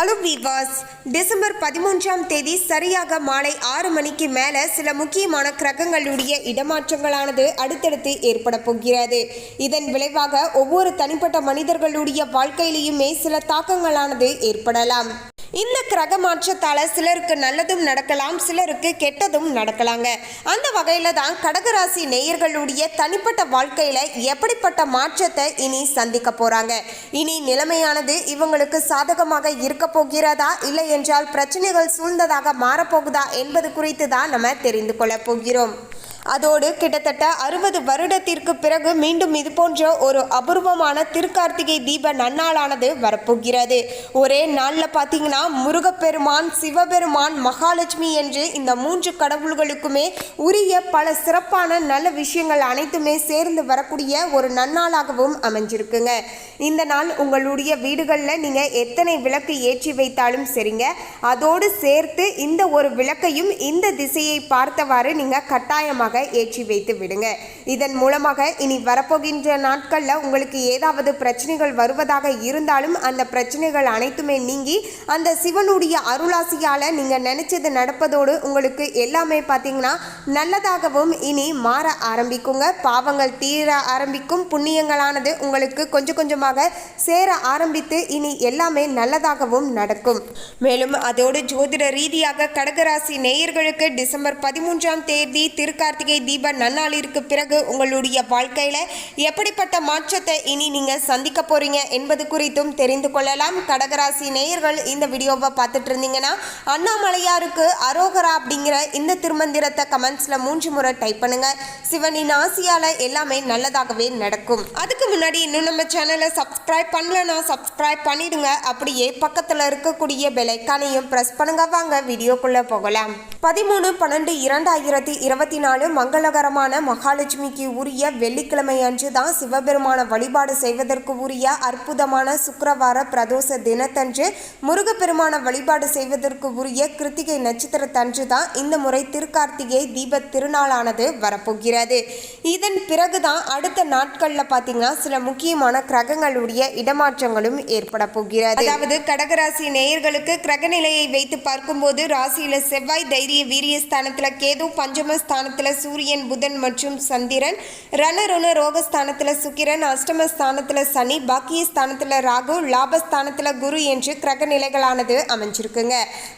Hello வீவாஸ் December பதிமூன்றாம் தேதி சரியாக மாலை ஆறு மணிக்கு மேலே சில முக்கியமான கிரகங்களுடைய இடமாற்றங்களானது அடுத்தடுத்து ஏற்பட போகிறது. இதன் விளைவாக ஒவ்வொரு தனிப்பட்ட மனிதர்களுடைய வாழ்க்கையிலையுமே சில தாக்கங்களானது ஏற்படலாம். இந்த கிரக மாற்றத்தால் சிலருக்கு நல்லதும் நடக்கலாம் சிலருக்கு கெட்டதும் நடக்கலாங்க. அந்த வகையில் தான் கடகராசி நேயர்களுடைய தனிப்பட்ட வாழ்க்கையில் எப்படிப்பட்ட மாற்றத்தை இனி சந்திக்க போகிறாங்க இனி நிலைமையானது இவங்களுக்கு சாதகமாக இருக்க போகிறதா இல்லை என்றால் பிரச்சனைகள் சூழ்ந்ததாக மாறப்போகுதா என்பது குறித்து தான் நம்ம தெரிந்து கொள்ளப் போகிறோம். அதோடு கிட்டத்தட்ட அறுபது வருடத்திற்கு பிறகு மீண்டும் இது போன்ற ஒரு அபூர்வமான திருக்கார்த்திகை தீப நன்னாளானது வரப்போகிறது. ஒரே நாளில் பார்த்தீங்கன்னா முருகப்பெருமான் சிவபெருமான் மகாலட்சுமி என்று இந்த மூன்று கடவுள்களுக்குமே உரிய பல சிறப்பான நல்ல விஷயங்கள் அனைத்துமே சேர்ந்து வரக்கூடிய ஒரு நன்னாளாகவும் அமைஞ்சிருக்குங்க. இந்த நாள் உங்களுடைய வீடுகளில் நீங்கள் எத்தனை விளக்கு ஏற்றி வைத்தாலும் சரிங்க. அதோடு சேர்த்து இந்த ஒரு விளக்கையும் இந்த திசையை பார்த்தவாறு நீங்கள் கட்டாயமாக ஏற்றி வைத்து விடுங்க. இதன் மூலமாக இனி வரப்போகின்ற நாட்களில் உங்களுக்கு ஏதாவது பிரச்சனைகள் வருவதாக இருந்தாலும் அந்த பிரச்சனைகள் அனைத்துமே நீங்கி அந்த சிவனுடைய அருளாசியால் நீங்கள் நினச்சது நடப்பதோடு உங்களுக்கு எல்லாமே பார்த்தீங்கன்னா நல்லதாகவும் இனி மாற ஆரம்பிக்குங்க. பாவங்கள் தீர ஆரம்பிக்கும். புண்ணியங்களானது உங்களுக்கு கொஞ்சம் கொஞ்சமாக சேர ஆரம்பித்து இனி எல்லாமே நல்லதாகவும் நடக்கும். மேலும் அதோடு ஜோதிட ரீதியாக கடகராசி நேயர்களுக்கு டிசம்பர் பதிமூன்றாம் தேதி கார்த்திகை தீப நன்னாளிற்கு பிறகு உங்களுடைய வாழ்க்கையில் எப்படிப்பட்ட மாற்றத்தை இனி நீங்கள் சந்திக்க போறீங்க என்பது குறித்தும் தெரிந்து கொள்ளலாம். கடகராசி நேயர்கள் இந்த வீடியோவை பார்த்துட்டு இருந்தீங்கன்னா அண்ணாமலையாருக்கு அரோகரா அப்படிங்கிற இந்த திருமந்திரத்தை கமெண்ட்ஸில் மூன்று முறை டைப் பண்ணுங்க. சிவனின் ஆசியால எல்லாமே நல்லதாகவே நடக்கும். அதுக்கு முன்னாடி இன்னும் நம்ம சேனலை சப்ஸ்கிரைப் பண்ணலன்னா சப்ஸ்கிரைப் பண்ணிடுங்க. அப்படியே பக்கத்தில் இருக்கக்கூடிய பெலைக்கானையும் ப்ரெஸ் பண்ணுங்க. வாங்க வீடியோக்குள்ள போகலாம். பதிமூணு பன்னெண்டு இரண்டாயிரத்தி இருபத்தி நாலு மங்களகரமான மகாலட்சுமிக்கு உரிய வெள்ளிக்கிழமை அன்று தான் சிவபெருமான வழிபாடு செய்வதற்கு உரிய அற்புதமான சுக்கரவார பிரதோஷ தினத்தன்று முருகப்பெருமான வழிபாடு செய்வதற்கு உரிய கிருத்திகை நட்சத்திரத்தன்று தான் இந்த முறை திருக்கார்த்திகை தீப திருநாளானது வரப்போகிறது. இதன் பிறகுதான் அடுத்த நாட்களில் பார்த்தீங்கன்னா சில முக்கியமான கிரகங்களுடைய இடமாற்றங்களும் ஏற்பட போகிறது. அதாவது கடகராசி நேயர்களுக்கு கிரக நிலையை வைத்து பார்க்கும்போது ராசியில செவ்வாய் தைரிய வீரிய ஸ்தானத்துல கேது பஞ்சம ஸ்தானத்தில் சூரியன் புதன் மற்றும் சந்திரன். ரணருண ரோகஸ்தானத்துல சுக்கிரன் அஷ்டமஸ்தானத்தில் சனி பாக்கிய ஸ்தானத்தில் ராகு லாபஸ்தானத்துல குரு என்று கிரக நிலைகளானது அமைஞ்சிருக்குங்க.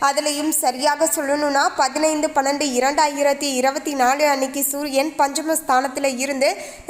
அதுலேயும் சரியாக சொல்லணும்னா பதினைந்து பன்னெண்டு இரண்டாயிரத்தி இருபத்தி நாலு அன்னைக்கு சூரியன் பஞ்சம ஸ்தானத்துல இருந்து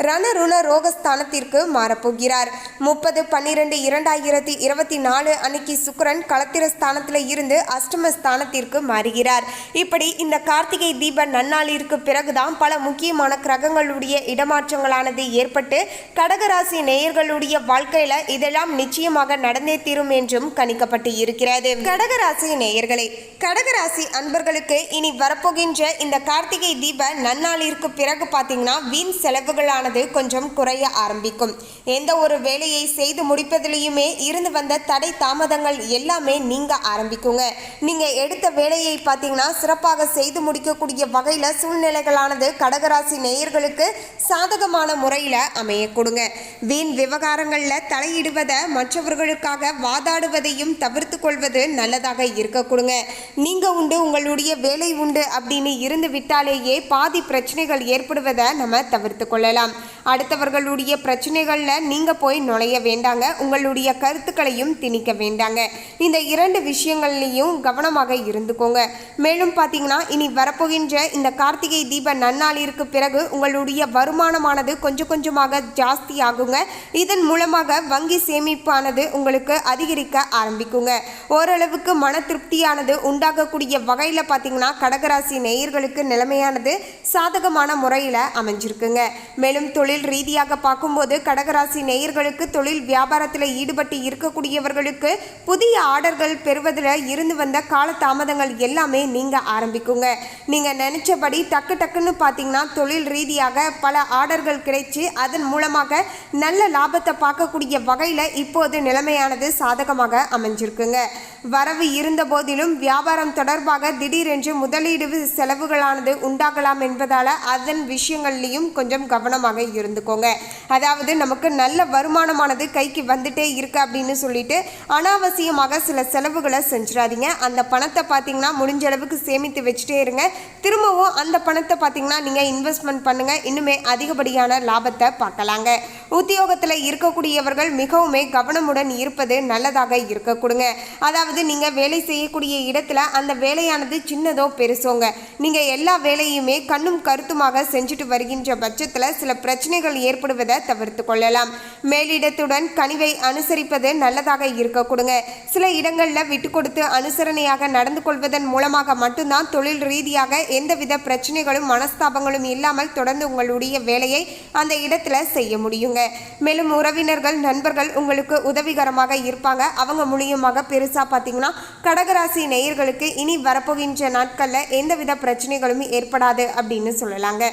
ரணருண ரோகஸ்தானத்திற்கு மாறப்போகிறார். முப்பது பன்னிரெண்டு இரண்டாயிரத்தி இருபத்தி நாலு அன்னைக்கு சுக்கிரன் களத்திர ஸ்தானத்துல இருந்து அஷ்டம ஸ்தானத்திற்கு மாறுகிறார். இப்படி இந்த கார்த்திகை தீப நன்னாளிற்கு பிறகுதான் பல முக்கியமான கிரகங்களுடைய இடமாற்றங்களானது ஏற்பட்டு கடகராசி நேயர்களுடைய வாழ்க்கையில இதெல்லாம் நிச்சயமாக நடந்தே தீரும் என்றும் கணிக்கப்பட்டு இருக்கிறது. கடகராசி நேயர்களே கடகராசி அன்பர்களுக்கு இனி வரப்போகின்ற இந்த கார்த்திகை தீப நன்னாளிற்கு பிறகு பார்த்தீங்கன்னா வீண் செலவுகளானது கொஞ்சம் குறைய ஆரம்பிக்கும். எந்த ஒரு வேலையை செய்து முடிப்பதிலையுமே இருந்து வந்த தடை தாமதங்கள் எல்லாமே நீங்க ஆரம்பிக்குங்க. நீங்க எடுத்த வேலையை பார்த்தீங்கன்னா சிறப்பாக செய்து முடிக்கக்கூடிய வகையில் சூழ்நிலைகளானது கடகராசி நேயர்களுக்கு சாதகமான முறையில் அமைய கொடுங்க. வீண் விவகாரங்களில் தலையிடுவதை மற்றவர்களுக்காக வாதாடுவதையும் தவிர்த்து கொள்வது நல்லதாக இருக்க கொடுங்க. நீங்கள் உண்டு உங்களுடைய வேலை உண்டு அப்படின்னு இருந்து விட்டாலேயே பாதி பிரச்சனைகள் ஏற்படுவதை நம்ம தவிர்த்து கொள்ளலாம். அடுத்தவர்களுடைய பிரச்சனைகளில் நீங்கள் போய் நுழைய வேண்டாங்க. உங்களுடைய கருத்துக்களையும் திணிக்க வேண்டாங்க. இந்த இரண்டு விஷயங்கள்லையும் கவனமாக இருந்துக்கோங்க. மேலும் பார்த்தீங்கன்னா இனி வரப்போகின்ற இந்த கார்த்திகை தீப நன்னாளிற்கு பிறகு உங்களுடைய வருமானமானது கொஞ்சம் கொஞ்சமாக ஜாஸ்தி ஆகுங்க. இதன் மூலமாக வங்கி சேமிப்பானது உங்களுக்கு அதிகரிக்க ஆரம்பிக்குங்க. ஓரளவுக்கு மன திருப்தியானது உண்டாகக்கூடிய வகையில் பார்த்தீங்கன்னா கடகராசி நேயர்களுக்கு நிலைமையானது சாதகமான முறையில் அமைஞ்சிருக்குங்க. மேலும் தொழில் ரீதியாக பார்க்கும்போது கடகராசி நேயர்களுக்கு தொழில் வியாபாரத்தில் ஈடுபட்டு இருக்கக்கூடியவர்களுக்கு புதிய ஆர்டர்கள் பெறுவதில் இருந்து வந்த கால தாமதங்கள் எல்லாமே நீங்கள் ஆரம்பிக்குங்க. நீங்கள் நினச்சபடி டக்கு டக்குன்னு பார்த்தீங்கன்னா தொழில் ரீதியாக பல ஆர்டர்கள் கிடைச்சி அதன் மூலமாக நல்ல லாபத்தை பார்க்கக்கூடிய வகையில் இப்போது நிலைமையானது சாதகமாக அமைஞ்சிருக்குங்க. வரவு இருந்த போதிலும் வியாபாரம் தொடர்பாக திடீரென்று முதலீடு செலவுகளானது உண்டாகலாம் என்பதால் அதன் விஷயங்கள்லையும் கொஞ்சம் கவனமாக இருக்கும் இருந்துக்கோங்க. அதாவது நமக்கு நல்ல வருமானமானது கைக்கு வந்துட்டே இருக்கு அப்படின்னு சொல்லிட்டு அனாவசியமாக சில செலவுகளை செஞ்சிடாதீங்க. அந்த பணத்தை பார்த்தீங்கன்னா முடிஞ்ச அளவுக்கு சேமித்து வச்சுட்டே இருங்க. திரும்பவும் அந்த பணத்தை பார்த்தீங்கன்னா நீங்கள் இன்வெஸ்ட்மெண்ட் பண்ணுங்க. இன்னுமே அதிகப்படியான லாபத்தை பார்க்கலாங்க. உத்தியோகத்தில் இருக்கக்கூடியவர்கள் மிகவுமே கவனமுடன் இருப்பது நல்லதாக இருக்க கொடுங்க அதாவது நீங்கள் வேலை செய்யக்கூடிய இடத்துல அந்த வேலையானது சின்னதோ பெருசோங்க. நீங்கள் எல்லா வேலையுமே கண்ணும் கருத்துமாக செஞ்சுட்டு வருகின்ற பட்சத்தில் சில பிரச்சனை பிரச்சனைகள் ஏற்படுவதை தவிர்த்து கொள்ளலாம். மேலிடத்துடன் கனிவை அனுசரிப்பது நல்லதாக இருக்க கொடுங்க. சில இடங்களில் விட்டு கொடுத்து அனுசரணையாக நடந்து கொள்வதன் மூலமாக மட்டும்தான் தொழில் ரீதியாக எந்தவித பிரச்சனைகளும் மனஸ்தாபங்களும் இல்லாமல் தொடர்ந்து உங்களுடைய வேலையை அந்த இடத்துல செய்ய முடியுங்க. மேலும் உறவினர்கள் நண்பர்கள் உங்களுக்கு உதவிகரமாக இருப்பாங்க. அவங்க மூலியமாக பெருசாக பார்த்தீங்கன்னா கடகராசி நேயர்களுக்கு இனி வரப்போகின்ற நாட்களில் எந்தவித பிரச்சனைகளும் ஏற்படாது அப்படின்னு சொல்லலாங்க.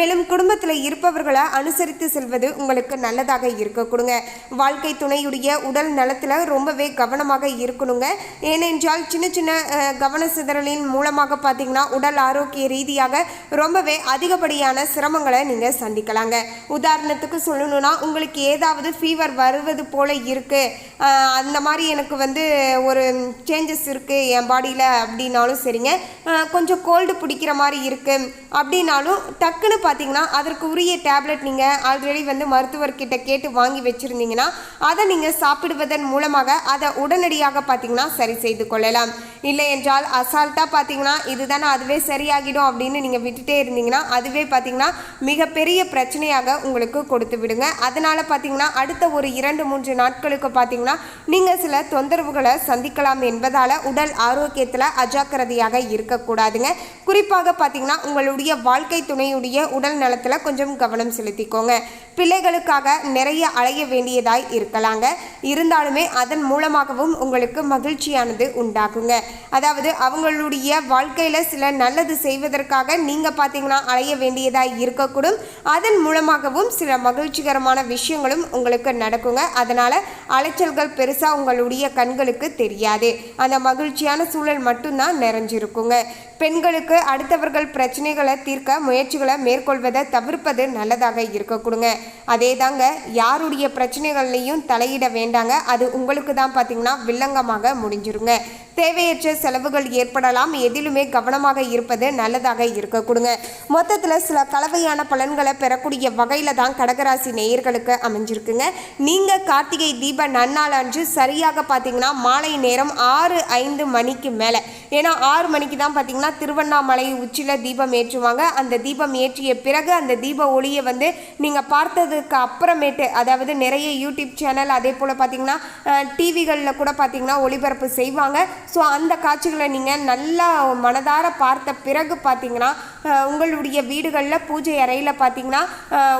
மேலும் குடும்பத்தில் இருப்பவர்களை அனுசரித்து செல்வது உங்களுக்கு நல்லதாக இருக்க கொடுங்க. வாழ்க்கை துணையுடைய உடல் நலத்தில் ரொம்பவே கவனமாக இருக்கணுங்க. ஏனென்றால் சின்ன சின்ன கவன சிதறலின் மூலமாக பார்த்தீங்கன்னா உடல் ஆரோக்கிய ரீதியாக ரொம்பவே அதிகப்படியான சிரமங்களை நீங்கள் சந்திக்கலாங்க. உதாரணத்துக்கு சொல்லணும்னா உங்களுக்கு ஏதாவது ஃபீவர் வருவது போல இருக்கு. அந்த மாதிரி எனக்கு வந்து ஒரு சேஞ்சஸ் இருக்கு என் பாடியில் அப்படின்னாலும் சரிங்க. கொஞ்சம் கோல்டு பிடிக்கிற மாதிரி இருக்கு. அப்படின்னாலும் டக்குன்னு பார்த்தீங்கன்னா அதற்கு உரிய டேப்லெட் நீங்கள் நீங்கள் ஆல்ரெடி வந்து மருத்துவர்கிட்ட கேட்டு வாங்கி வச்சுருந்தீங்கன்னா அதை நீங்கள் சாப்பிடுவதன் மூலமாக அதை உடனடியாக பார்த்தீங்கன்னா சரி செய்து கொள்ளலாம். இல்லை என்றால் அசால்ட்டாக பார்த்தீங்கன்னா இதுதானே அதுவே சரியாகிடும் அப்படின்னு நீங்கள் விட்டுட்டே இருந்தீங்கன்னா அதுவே பார்த்தீங்கன்னா மிகப்பெரிய பிரச்சனையாக உங்களுக்கு கொடுத்து விடுங்க. அதனால் பார்த்தீங்கன்னா அடுத்த ஒரு இரண்டு மூன்று நாட்களுக்கு பார்த்தீங்கன்னா நீங்கள் சில தொந்தரவுகளை சந்திக்கலாம் என்பதால் உடல் ஆரோக்கியத்தில் அஜாக்கிரதையாக இருக்கக்கூடாதுங்க. குறிப்பாக பார்த்தீங்கன்னா உங்களுடைய வாழ்க்கை துணையுடைய உடல் நலத்தில் கொஞ்சம் கவனம் செலுத்திக்கோங்க பிள்ளைகளுக்காக நிறைய அலைய வேண்டியதாய் இருக்கலாங்க. இருந்தாலுமே அதன் மூலமாகவும் உங்களுக்கு மகிழ்ச்சியானது உண்டாகுங்க. அதாவது அவங்களுடைய வாழ்க்கையில் சில நல்லது செய்வதற்காக நீங்கள் பார்த்தீங்கன்னா அலைய வேண்டியதாய் இருக்கக்கூடும். அதன் மூலமாகவும் சில மகிழ்ச்சிகரமான விஷயங்களும் உங்களுக்கு நடக்குங்க. அதனால் அலைச்சல்கள் பெருசாக உங்களுடைய கண்களுக்கு தெரியாது. அந்த மகிழ்ச்சியான சூழல் மட்டும்தான் நிறைஞ்சிருக்குங்க. பெண்களுக்கு அடுத்தவர்கள் பிரச்சனைகளை தீர்க்க முயற்சிகளை மேற்கொள்வதை தவிர்ப்பது நல்லதாக இருக்க கொடுங்க. அதே தாங்க யாருடைய பிரச்சனைகள்லையும் தலையிட வேண்டாங்க. அது உங்களுக்கு தான் பார்த்தீங்கன்னா வில்லங்கமாக முடிஞ்சிருங்க. தேவையற்ற செலவுகள் ஏற்படலாம். எதிலுமே கவனமாக இருப்பது நல்லதாக இருக்க கொடுங்க. மொத்தத்தில் சில கலவையான பலன்களை பெறக்கூடிய வகையில் தான் கடகராசி நேயர்களுக்கு அமைஞ்சிருக்குங்க. நீங்கள் கார்த்திகை தீப நன்னாள் அன்று சரியாக பார்த்தீங்கன்னா மாலை நேரம் ஆறு ஐந்து மணிக்கு மேலே. ஏன்னா ஆறு மணிக்கு தான் பார்த்தீங்கன்னா திருவண்ணாமலை உச்சியில் தீபம் ஏற்றுவாங்க. அந்த தீபம் ஏற்றிய பிறகு அந்த தீப ஒளியை வந்து நீங்கள் பார்த்ததுக்கு அப்புறமேட்டு அதாவது நிறைய யூடியூப் சேனல் அதே போல் பார்த்தீங்கன்னா டிவிகளில் கூட பார்த்தீங்கன்னா ஒளிபரப்பு செய்வாங்க. ஸோ அந்த காட்சிகளை நீங்கள் நல்லா மனதார பார்த்த பிறகு பார்த்தீங்கன்னா உங்களுடைய வீடுகளில் பூஜை அறையில் பார்த்தீங்கன்னா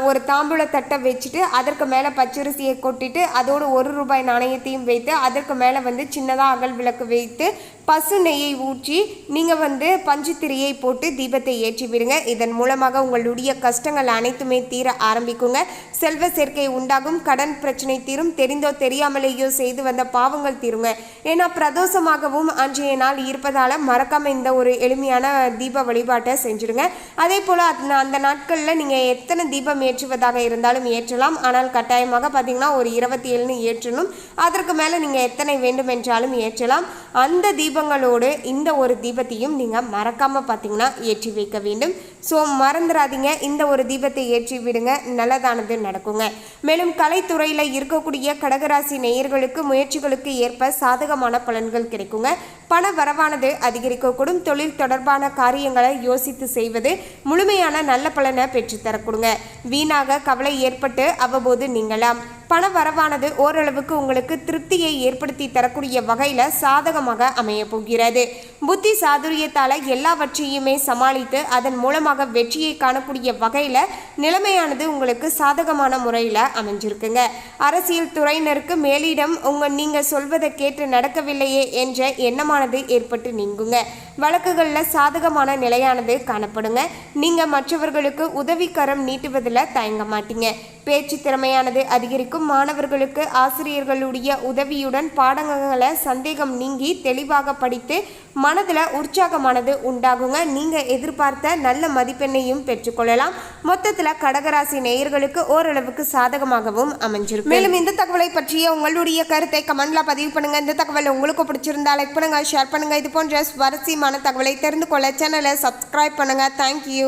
ஒரு தாம்பூல தட்டை வச்சுட்டு அதற்கு மேலே பச்சரிசியை கொட்டிட்டு அதோடு ஒரு ரூபாய் நாணயத்தையும் வைத்து அதற்கு மேலே வந்து சின்னதாக அகல் விளக்கு வைத்து பசு நெய்யை ஊற்றி நீங்கள் வந்து பஞ்சுத்திரியை போட்டு தீபத்தை ஏற்றி விடுங்க. இதன் மூலமாக உங்களுடைய கஷ்டங்கள் அனைத்துமே தீர ஆரம்பிக்குங்க. செல்வ சேர்க்கை உண்டாகும். கடன் பிரச்சனை தீரும். தெரிந்தோ தெரியாமலேயோ செய்து வந்த பாவங்கள் தீருங்க. ஏன்னா பிரதோஷமாகவும் அன்றைய நாள் இருப்பதால் மறக்காம இந்த ஒரு எளிமையான தீப வழிபாட்டை செஞ்சுடுங்க. அதே போல் அந்த அந்த நாட்களில் நீங்கள் எத்தனை தீபம் ஏற்றுவதாக இருந்தாலும் ஏற்றலாம். ஆனால் கட்டாயமாக பார்த்தீங்கன்னா ஒரு இருபத்தி ஏழுன்னு ஏற்றணும். அதற்கு மேலே நீங்கள் எத்தனை வேண்டுமென்றாலும் ஏற்றலாம். அந்த தீப தீபங்களோடு இந்த ஒரு தீபத்தையும் நீங்கள் மறக்காமல் பார்த்தீங்கன்னா ஏற்றி வைக்க வேண்டும். ஸோ மறந்துடாதீங்க இந்த ஒரு தீபத்தை ஏற்றி விடுங்க. நல்லதானது நடக்குங்க. மேலும் கலைத்துறையில் இருக்கக்கூடிய கடகராசி நேயர்களுக்கு முயற்சிகளுக்கு ஏற்ப சாதகமான பலன்கள் கிடைக்குங்க. பண வரவானது அதிகரிக்கக்கூடும். தொழில் தொடர்பான காரியங்களை யோசித்து செய்வது முழுமையான நல்ல பலனை பெற்றுத்தரக்கூடுங்க. வீணாக கவலை ஏற்பட்டு அவ்வப்போது நீங்களாம் பண வரவானது ஓரளவுக்கு உங்களுக்கு திருப்தியை ஏற்படுத்தி தரக்கூடிய வகையில் சாதகமாக அமைய போகிறது புத்தி சாதுரியத்தால் எல்லாவற்றையுமே சமாளித்து அதன் மூலமாக வெற்றியை காணக்கூடிய வகையில் நிலைமையானது உங்களுக்கு சாதகமான முறையில் அமைஞ்சிருக்குங்க. அரசியல் துறையினருக்கு மேலிடம் உங்கள் நீங்கள் சொல்வதை கேட்டு நடக்கவில்லையே என்ற எண்ணமானது ஏற்பட்டு நீங்குங்க. வழக்குகளில் சாதகமான நிலையானது காணப்படுங்க. நீங்கள் மற்றவர்களுக்கு உதவிக்கரம் நீட்டுவதில் தயங்க மாட்டீங்க. பேச்சு திறமையானது அதிகரிக்கும். மாணவர்களுக்கு ஆசிரியர்களுடைய உதவியுடன் பாடங்களை சந்தேகம் நீங்கி தெளிவாக படித்து மனதில் உற்சாகமானது உண்டாகுங்க. நீங்கள் எதிர்பார்த்த நல்ல மதிப்பெண்ணையும் பெற்றுக்கொள்ளலாம். மொத்தத்தில் கடகராசி நேயர்களுக்கு ஓரளவுக்கு சாதகமாகவும் அமைஞ்சிருக்கும் மேலும் இந்த தகவலை பற்றிய உங்களுடைய கருத்தை கமெண்ட்ல பதிவு பண்ணுங்க. இந்த தகவல் உங்களுக்கு பிடிச்சிருந்தா லைக் பண்ணுங்க ஷேர் பண்ணுங்க. இது போன்ற சுவாரஸ்யமான தகவலை தெரிந்து கொள்ள சேனலை சப்ஸ்கிரைப் பண்ணுங்க. தேங்க்யூ